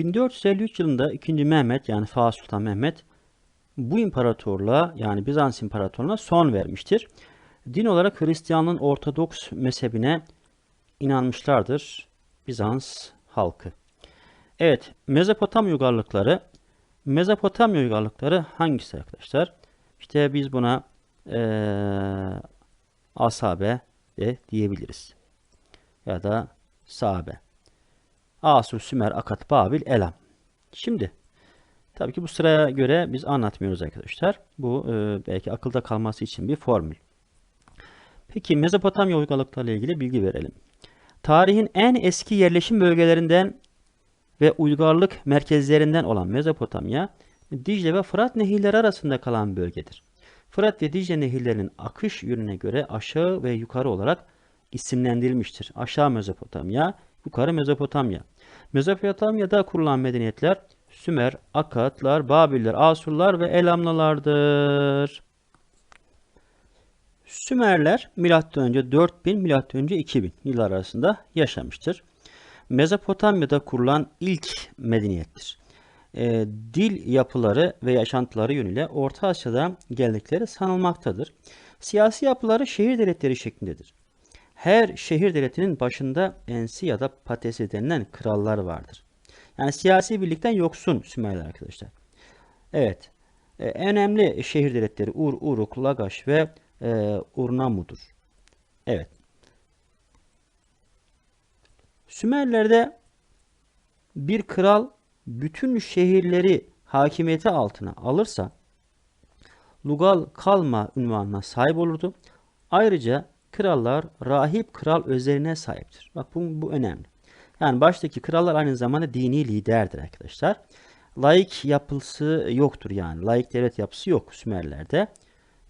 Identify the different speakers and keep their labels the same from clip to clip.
Speaker 1: 1453 yılında 2. Mehmet yani Fatih Sultan Mehmet bu imparatorluğa yani Bizans İmparatorluğu'na son vermiştir. Din olarak Hristiyanlığın Ortodoks mezhebine inanmışlardır Bizans halkı. Evet, Mezopotamya uygarlıkları. Mezopotamya uygarlıkları hangisi arkadaşlar? İşte biz buna eee asabe de diyebiliriz. Ya da sahabe. Asur, Sümer, Akat, Babil, Elam. Şimdi tabii ki bu sıraya göre biz anlatmıyoruz arkadaşlar. Bu e, belki akılda kalması için bir formül. Peki Mezopotamya uygarlıklarıyla ilgili bilgi verelim. Tarihin en eski yerleşim bölgelerinden ve uygarlık merkezlerinden olan Mezopotamya, Dicle ve Fırat nehirleri arasında kalan bölgedir. Fırat ve Dicle nehirlerinin akış yönüne göre aşağı ve yukarı olarak isimlendirilmiştir. Aşağı Mezopotamya, yukarı Mezopotamya. Mezopotamya'da kurulan medeniyetler Sümer, Akatlar, Babiller, Asurlar ve Elamlılardır. Sümerler M.Ö. 4000 M.Ö. 2000 yıllar arasında yaşamıştır. Mezopotamya'da kurulan ilk medeniyettir. E, dil yapıları ve yaşantıları yönüyle Orta Asya'da geldikleri sanılmaktadır. Siyasi yapıları şehir devletleri şeklindedir. Her şehir devletinin başında ensi ya da patesi denilen krallar vardır. Yani siyasi birlikten yoksun Sümerler arkadaşlar. Evet. e, en önemli şehir devletleri Ur, Uruk, Lagaş ve e, Urnamu'dur. Evet. Sümerlerde bir kral bütün şehirleri hakimiyeti altına alırsa Lugal kalma ünvanına sahip olurdu. Ayrıca krallar rahip kral özelliğine sahiptir. Bak bu, bu önemli. Yani baştaki krallar aynı zamanda dini liderdir arkadaşlar. Laik yapısı yoktur yani. Laik devlet yapısı yok Sümerler'de.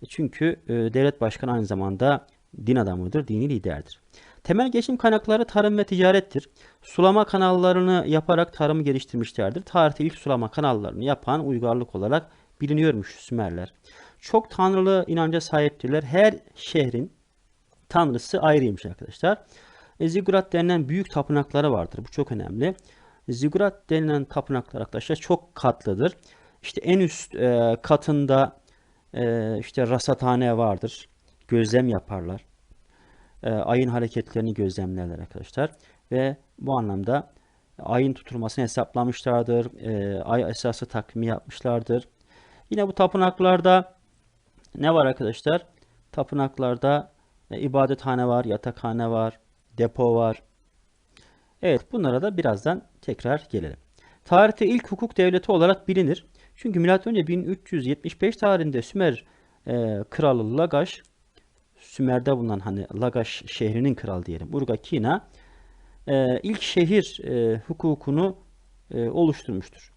Speaker 1: Çünkü e, devlet başkanı aynı zamanda din adamıdır, dini liderdir. Temel geçim kaynakları tarım ve ticarettir. Sulama kanallarını yaparak tarımı geliştirmişlerdir. Tarihte ilk sulama kanallarını yapan uygarlık olarak biliniyormuş Sümerler. Çok tanrılı inanca sahiptirler. Her şehrin tanrısı ayrıymış arkadaşlar. E, Zigurat denilen büyük tapınakları vardır. Bu çok önemli. Zigurat denilen tapınaklar arkadaşlar çok katlıdır. İşte en üst e, katında e, işte rasathane vardır. Gözlem yaparlar. E, ayın hareketlerini gözlemlerler arkadaşlar. Ve bu anlamda ayın tutulmasını hesaplamışlardır. E, ay esası takvimi yapmışlardır. Yine bu tapınaklarda ne var arkadaşlar? Tapınaklarda e, ibadethane var, yatakhane var, depo var. Evet bunlara da birazdan tekrar gelelim. Tarihte ilk hukuk devleti olarak bilinir. Çünkü M.Ö. 1375 tarihinde Sümer e, kralı Lagaş, Sümer'de bulunan hani Lagaş şehrinin kralı diyelim, Urgakina e, ilk şehir e, hukukunu e, oluşturmuştur.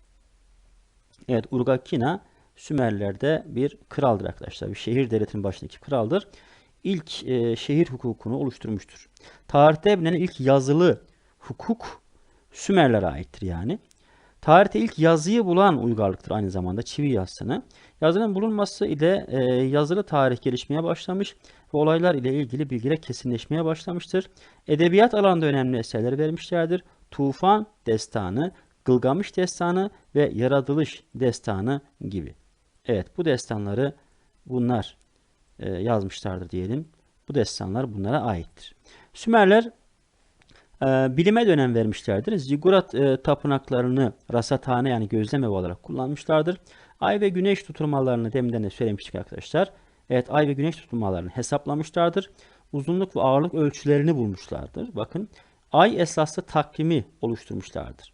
Speaker 1: Evet Urgakina Sümerler'de bir kraldır arkadaşlar. Bir şehir devletinin başındaki kraldır. İlk e, şehir hukukunu oluşturmuştur. Tarihte bilinen ilk yazılı hukuk Sümerlere aittir yani. Tarihte ilk yazıyı bulan uygarlıktır aynı zamanda çivi yazısını. Yazının bulunması ile e, yazılı tarih gelişmeye başlamış ve olaylar ile ilgili bilgiler kesinleşmeye başlamıştır. Edebiyat alanında önemli eserler vermişlerdir. Tufan Destanı, Gılgamış Destanı ve Yaratılış Destanı gibi. Evet bu destanları bunlar e, yazmışlardır diyelim. Bu destanlar bunlara aittir. Sümerler e, bilime de önem vermişlerdir. Zigurat e, tapınaklarını rasathane yani gözlem evi olarak kullanmışlardır. Ay ve güneş tutulmalarını deminden de söylemiştik arkadaşlar. Evet ay ve güneş tutulmalarını hesaplamışlardır. Uzunluk ve ağırlık ölçülerini bulmuşlardır. Bakın ay esaslı takvimi oluşturmuşlardır.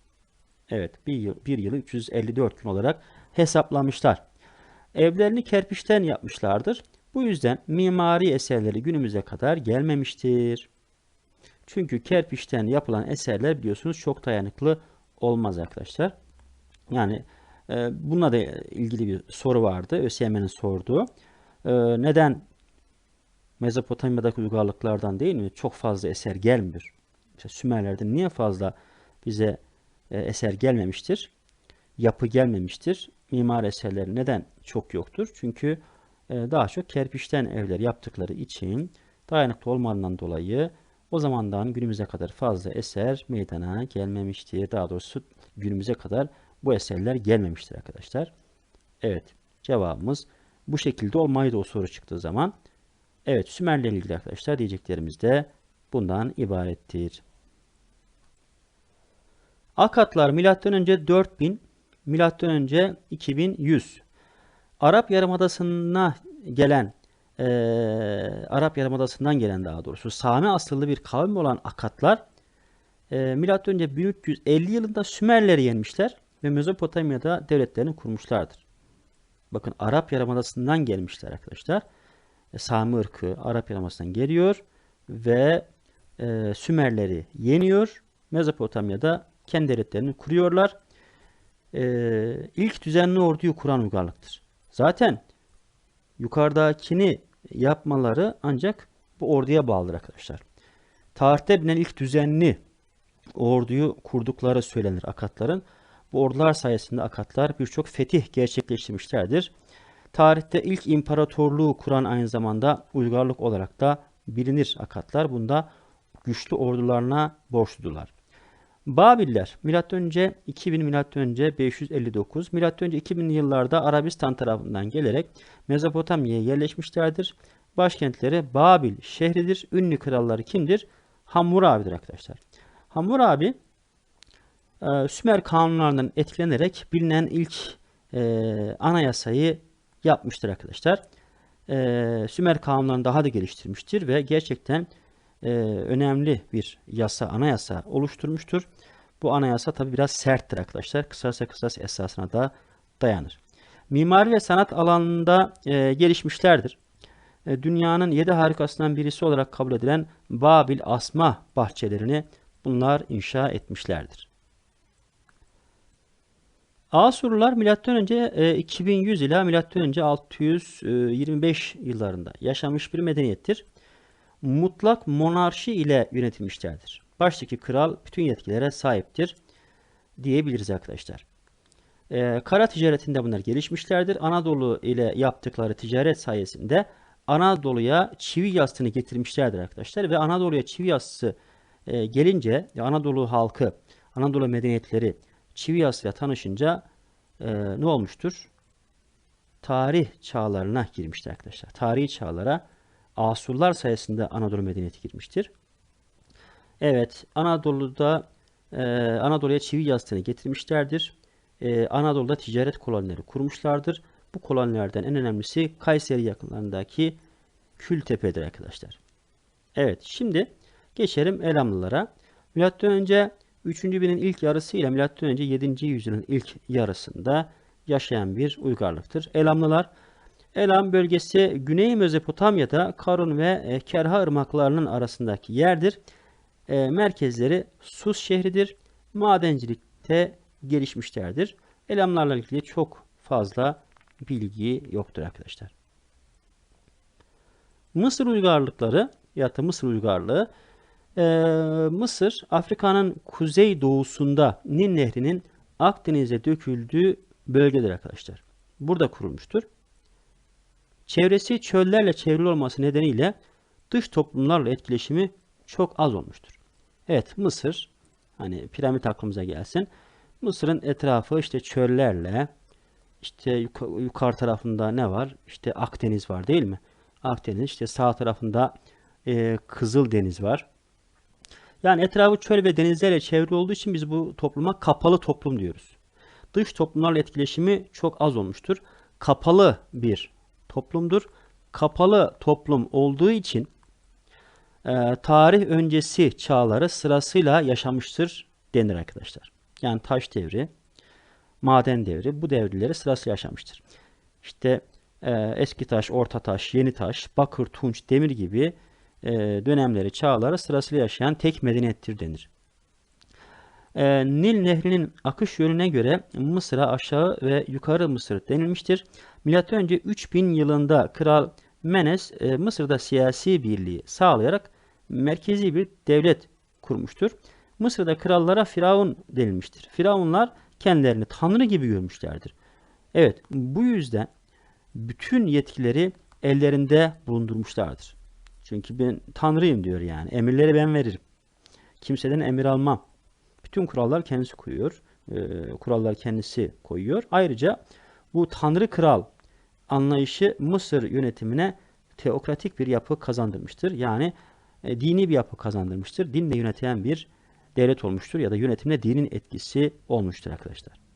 Speaker 1: Evet bir, yıl, bir yılı 354 gün olarak hesaplamışlar. Evlerini kerpiçten yapmışlardır. Bu yüzden mimari eserleri günümüze kadar gelmemiştir. Çünkü kerpiçten yapılan eserler biliyorsunuz çok dayanıklı olmaz arkadaşlar. Yani e, bununla da ilgili bir soru vardı. ÖSYM'nin sorduğu. E, neden Mezopotamya'daki uygarlıklardan değil mi çok fazla eser gelmiyor? İşte Sümerler'de niye fazla bize e, eser gelmemiştir? Yapı gelmemiştir. Mimar eserleri neden çok yoktur? Çünkü daha çok kerpiçten evler yaptıkları için dayanıklı olmadığından dolayı o zamandan günümüze kadar fazla eser meydana gelmemiştir. Daha doğrusu günümüze kadar bu eserler gelmemiştir arkadaşlar. Evet cevabımız bu şekilde olmaydı o soru çıktığı zaman. Evet Sümer'le ilgili arkadaşlar diyeceklerimiz de bundan ibarettir. Akatlar önce 4000, milattan önce 2100. Arap Yarımadası'na gelen e, Arap Yarımadası'ndan gelen daha doğrusu Sami asıllı bir kavim olan Akatlar e, önce 1350 yılında Sümerleri yenmişler ve Mezopotamya'da devletlerini kurmuşlardır. Bakın Arap Yarımadası'ndan gelmişler arkadaşlar. E, Sami ırkı Arap Yarımadası'ndan geliyor ve e, Sümerleri yeniyor. Mezopotamya'da kendi devletlerini kuruyorlar. E, ilk düzenli orduyu kuran uygarlıktır. Zaten yukarıdakini yapmaları ancak bu orduya bağlıdır arkadaşlar. Tarihte bilinen ilk düzenli orduyu kurdukları söylenir Akatların. Bu ordular sayesinde Akatlar birçok fetih gerçekleştirmişlerdir. Tarihte ilk imparatorluğu kuran aynı zamanda uygarlık olarak da bilinir Akatlar. Bunda güçlü ordularına borçludular. Babiller M.Ö. 2000 M.Ö. 559 M.Ö. 2000 yıllarda Arabistan tarafından gelerek Mezopotamya'ya yerleşmişlerdir. Başkentleri Babil şehridir. Ünlü kralları kimdir? Hammurabi'dir arkadaşlar. Hammurabi e, Sümer kanunlarından etkilenerek bilinen ilk e, anayasayı yapmıştır arkadaşlar. E, Sümer kanunlarını daha da geliştirmiştir ve gerçekten e, önemli bir yasa, anayasa oluşturmuştur. Bu anayasa tabi biraz serttir arkadaşlar. Kısasa kısas esasına da dayanır. Mimari ve sanat alanında e, gelişmişlerdir. E, dünyanın yedi harikasından birisi olarak kabul edilen Babil Asma bahçelerini bunlar inşa etmişlerdir. Asurlular M.Ö. 2100 ila M.Ö. 625 yıllarında yaşamış bir medeniyettir. Mutlak monarşi ile yönetilmişlerdir. Baştaki kral bütün yetkilere sahiptir diyebiliriz arkadaşlar. Ee, kara ticaretinde bunlar gelişmişlerdir. Anadolu ile yaptıkları ticaret sayesinde Anadolu'ya çivi yastığını getirmişlerdir arkadaşlar. Ve Anadolu'ya çivi yassı e, gelince Anadolu halkı, Anadolu medeniyetleri çivi yasıyla tanışınca e, ne olmuştur? Tarih çağlarına girmiştir arkadaşlar. Tarihi çağlara Asurlar sayesinde Anadolu medeniyeti girmiştir. Evet, Anadolu'da e, Anadolu'ya çivi yastığını getirmişlerdir. E, Anadolu'da ticaret kolonileri kurmuşlardır. Bu kolonilerden en önemlisi Kayseri yakınlarındaki Kültepe'dir arkadaşlar. Evet, şimdi geçelim Elamlılara. Milattan önce 3. binin ilk yarısı ile milattan önce 7. yüzyılın ilk yarısında yaşayan bir uygarlıktır. Elamlılar Elam bölgesi Güney Mezopotamya'da Karun ve e, Kerha ırmaklarının arasındaki yerdir. E, merkezleri Sus şehridir. Madencilikte gelişmişlerdir. Elamlarla ilgili çok fazla bilgi yoktur arkadaşlar. Mısır uygarlıkları ya da Mısır uygarlığı e, Mısır Afrika'nın kuzey doğusunda Nil Nehri'nin Akdeniz'e döküldüğü bölgedir arkadaşlar. Burada kurulmuştur. Çevresi çöllerle çevrili olması nedeniyle dış toplumlarla etkileşimi çok az olmuştur. Evet Mısır hani piramit aklımıza gelsin. Mısır'ın etrafı işte çöllerle işte yuk yukarı tarafında ne var? İşte Akdeniz var değil mi? Akdeniz işte sağ tarafında e, Kızıl Deniz var. Yani etrafı çöl ve denizlerle çevrili olduğu için biz bu topluma kapalı toplum diyoruz. Dış toplumlarla etkileşimi çok az olmuştur. Kapalı bir toplumdur. Kapalı toplum olduğu için e, tarih öncesi çağları sırasıyla yaşamıştır denir arkadaşlar. Yani taş devri, maden devri bu devirleri sırasıyla yaşamıştır. İşte e, eski taş, orta taş, yeni taş, bakır, tunç, demir gibi e, dönemleri, çağları sırasıyla yaşayan tek medeniyettir denir. E, Nil Nehri'nin akış yönüne göre Mısır'a aşağı ve yukarı Mısır denilmiştir. Önce 3000 yılında Kral Menes e, Mısır'da siyasi birliği sağlayarak merkezi bir devlet kurmuştur. Mısır'da krallara Firavun denilmiştir. Firavunlar kendilerini tanrı gibi görmüşlerdir. Evet bu yüzden bütün yetkileri ellerinde bulundurmuşlardır. Çünkü ben tanrıyım diyor yani. Emirleri ben veririm. Kimseden emir almam. Bütün kurallar kendisi koyuyor. e, kurallar kendisi koyuyor. Ayrıca bu Tanrı Kral anlayışı Mısır yönetimine teokratik bir yapı kazandırmıştır. Yani e, dini bir yapı kazandırmıştır. Dinle yönetilen bir devlet olmuştur ya da yönetimde dinin etkisi olmuştur arkadaşlar.